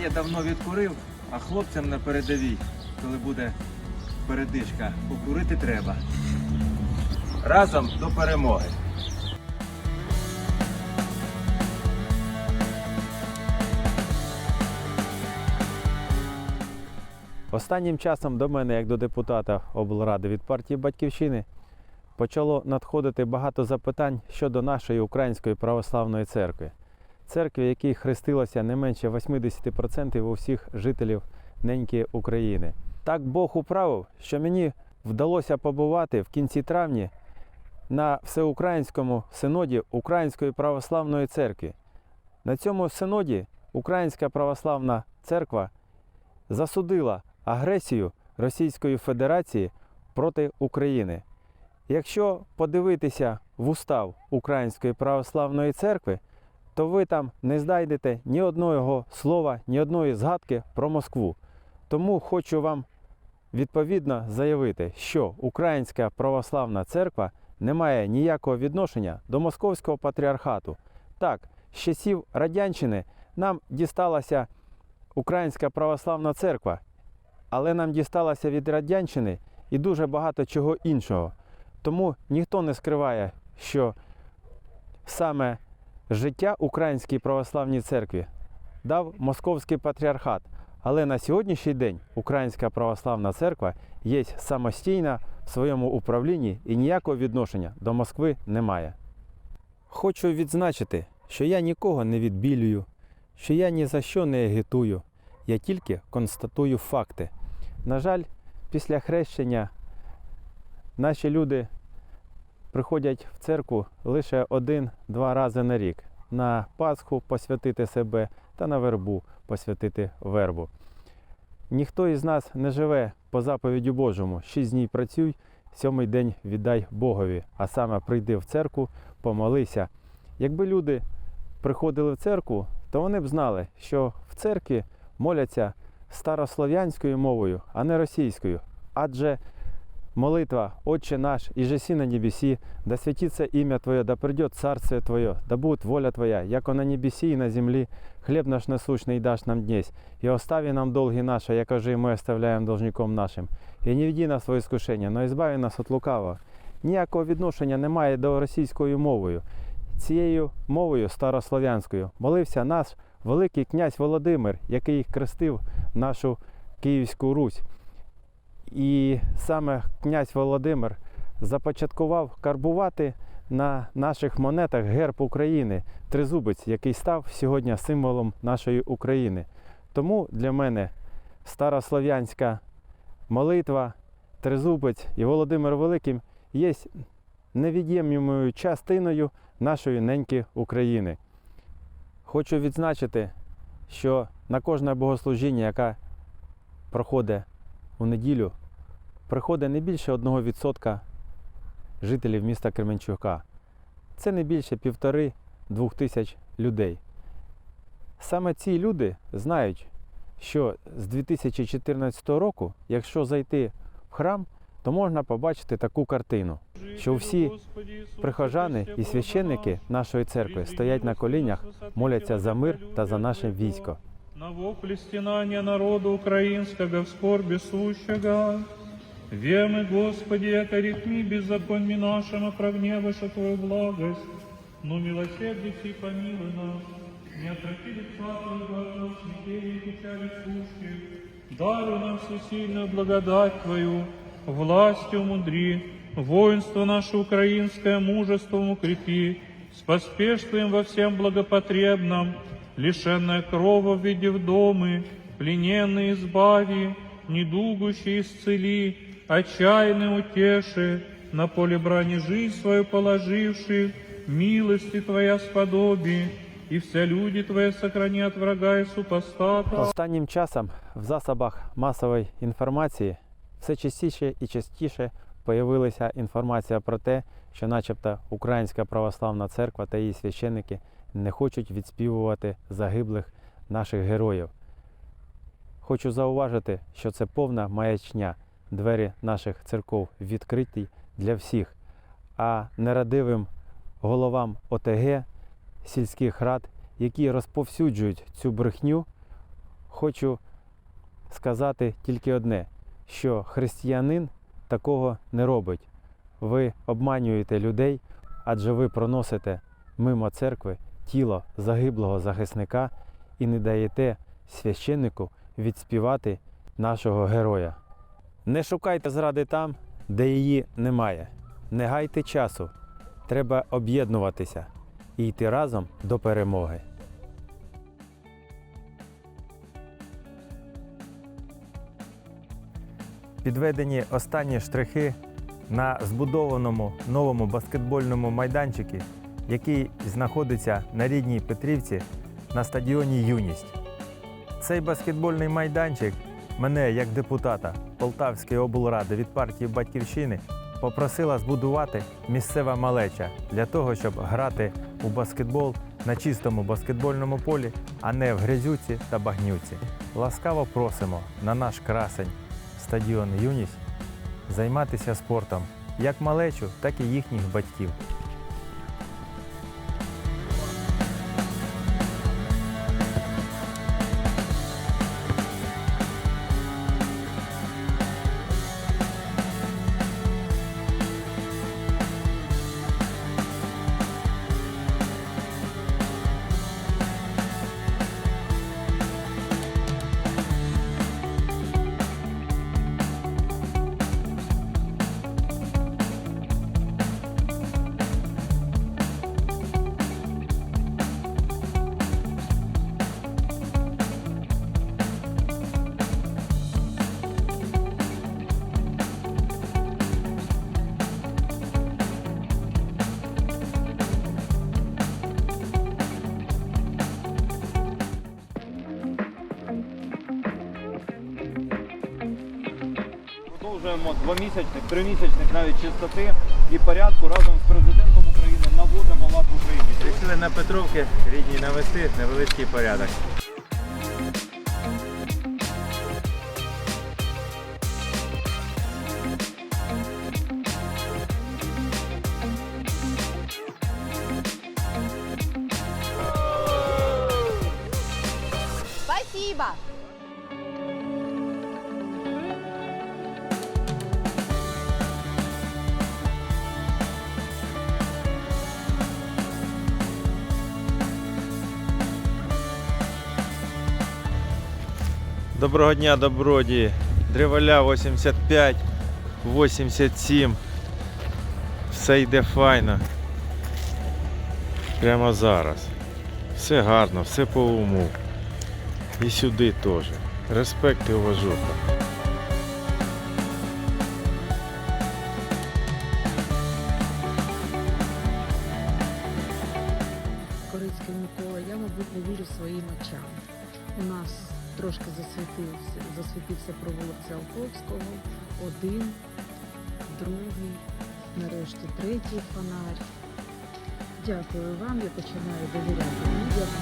Своє давно відкурив, а хлопцям на передовій, коли буде передишка, покурити треба. Разом до перемоги. Останнім часом до мене, як до депутата облради від партії Батьківщини, почало надходити багато запитань щодо нашої української православної церкви. Церкви, якій хрестилося не менше 80% у всіх жителів неньки України. Так Бог управив, що мені вдалося побувати в кінці травня на всеукраїнському синоді Української православної церкви. На цьому синоді Українська православна церква засудила агресію Російської Федерації проти України. Якщо подивитися в устав Української православної церкви, то ви там не знайдете ні одного слова, ні одної згадки про Москву. Тому хочу вам відповідно заявити, що Українська православна церква не має ніякого відношення до Московського патріархату. Так, з часів Радянщини нам дісталася Українська православна церква, але нам дісталося від Радянщини і дуже багато чого іншого. Тому ніхто не скриває, що саме життя Українській православній церкві дав Московський патріархат. Але на сьогоднішній день Українська православна церква є самостійна в своєму управлінні і ніякого відношення до Москви немає. Хочу відзначити, що я нікого не відбілюю, що я ні за що не агітую, я тільки констатую факти. На жаль, після хрещення наші люди приходять в церкву лише один-два рази на рік. На Пасху посвятити себе та на вербу посвятити вербу. Ніхто із нас не живе по заповіді Божому. Шість днів працюй, сьомий день віддай Богові, а саме прийди в церкву, помолися. Якби люди приходили в церкву, то вони б знали, що в церкві моляться старослов'янською мовою, а не російською. Адже молитва «Отче наш, и жеси на небеси, да святится имя Твое, да придет Царствие Твое, да будет воля Твоя, яко на небеси и на земли, хлеб наш насущный дашь нам днесь, и остави нам долги наши, яко же и мы оставляем должником нашим. І не веди нас в искушення, но избави нас від лукавого. Ніякого відношення немає до російською мовою. Цією мовою старослов'янською молився наш великий князь Володимир, який хрестив нашу Київську Русь. І саме князь Володимир започаткував карбувати на наших монетах герб України, тризубець, який став сьогодні символом нашої України. Тому для мене старослов'янська молитва, тризубець і Володимир Великим є невід'ємною частиною нашої неньки України. Хочу відзначити, що на кожне богослужіння, яке проходить у неділю, приходить не більше 1% жителів міста Кременчука. Це не більше півтори-двох тисяч людей. Саме ці люди знають, що з 2014 року, якщо зайти в храм, то можна побачити таку картину, що всі прихожани і священники нашої церкви стоять на колінях, моляться за мир та за наше військо. На вопле стенания народа украинского в скорби сущего. Вемы, Господи, яко ритми беззаконми нашим, оправневаша Твою благость, но милосердись и помилуй нас. Не отврати лица Твоего смятения и печали сущих. Даруй нам всесильную благодать Твою, властью мудри, воинство наше украинское мужеством укрепи, споспешствуем во всем благопотребном, лишенная крова в виде вдомы, плененный избави, недугущий исцели, отчаянный утеши, на поле брани жизнь свою положивший, милости Твоя сподоби, и вся люди Твои сохрани от врага и супостата. Останнім часом в засобах масової інформації все частіше і частіше появилася інформація про те, що начебто Українська православна церква та її священники не хочуть відспівувати загиблих наших героїв. Хочу зауважити, що це повна маячня. Двері наших церков відкриті для всіх, а нерадивим головам ОТГ, сільських рад, які розповсюджують цю брехню, хочу сказати тільки одне, що християнин такого не робить. Ви обманюєте людей, адже ви проносите мимо церкви тіло загиблого захисника і не даєте священнику відспівати нашого героя. Не шукайте зради там, де її немає. Не гайте часу. Треба об'єднуватися і йти разом до перемоги. Підведені останні штрихи на збудованому новому баскетбольному майданчику, який знаходиться на рідній Петрівці на стадіоні Юність. Цей баскетбольний майданчик мене, як депутата Полтавської облради від партії Батьківщини, попросила збудувати місцева малеча для того, щоб грати у баскетбол на чистому баскетбольному полі, а не в грязюці та багнюці. Ласкаво просимо на наш красень стадіон Юність займатися спортом як малечу, так і їхніх батьків. Продовжуємо двомісячних, тримісячних навіть чистоти і порядку разом з президентом України наводимо лад в Україні. Рішили на Петровки рідні навести невеличкий порядок. Доброго дня, добродії. Древоля 85, 87. Все йде файно. Прямо зараз. Все гарно, все по уму. І сюди теж. Респект і уважуха. Корицький Микола, я, мабуть, не вірю своїм очам. У нас трошки засвітився, засвітився провулок Циолковського, один, другий, нарешті третій фонарь. Дякую вам, я починаю довіряти людям.